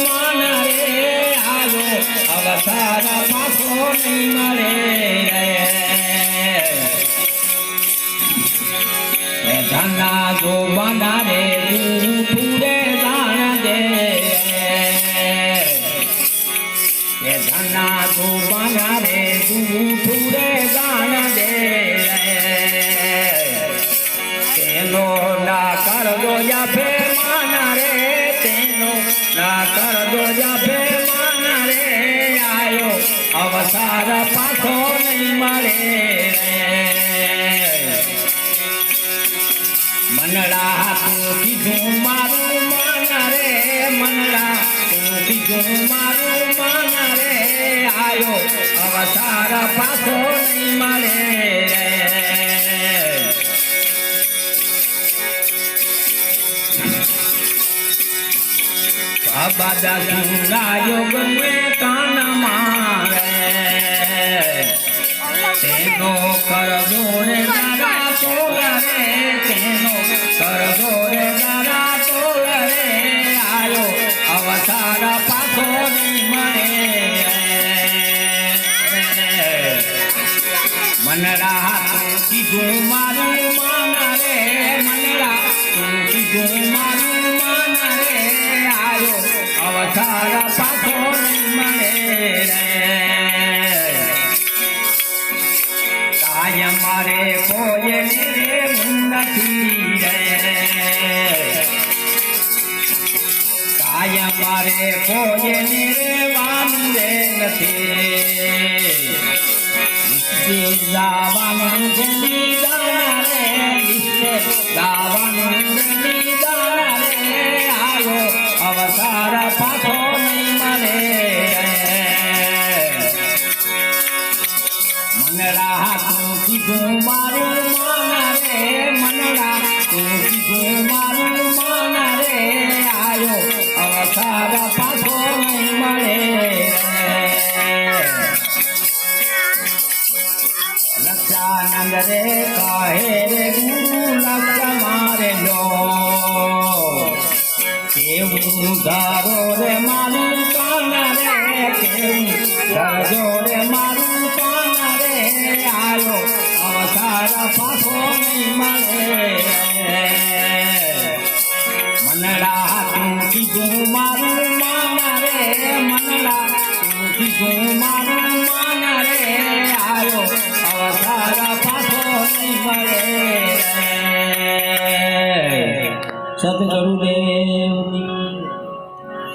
માન રે આવ્યો અવતાર પાછો નહીં મળે ધના જો બનારે તું પૂરે પૂરે અવસાર પાછો નહીં મળે મનડા તું કીધું, મારું માન રે મનડા તું કીધું, મારું માન રે આવ્યો અવસાર પાછો નહીં મળે. બાબા સુરાયો ગમે કાન મનડા તું કીધું મારું માના રે મનડા તું કીધું મારું માના રે આયો અવતાર પાછો મને કાય મારે કોઈ નથી રે કાય મારે કોઈ નથી લાવાનું ગમી દાણા રે વિશ્વે લાવાનું ગમી દાણા રે આવ્યો અવસાર પાછો નહીં મળે. મનડા તું મારું માના રે મનડા તું કીધું, મારું માના રે આયો અવતાર પાછો લક્ષાનંદ રે કહે રે લક્ષ મારે લો કેવું ધારો રે મારું કાન રે કેવું ધારો રે મારું કાન રે આયો અવતાર પાછો નહીં મળે મનડા તું કીધું મારું માન રે, મનડા, તું કીધું મારું સદગુરુદેવની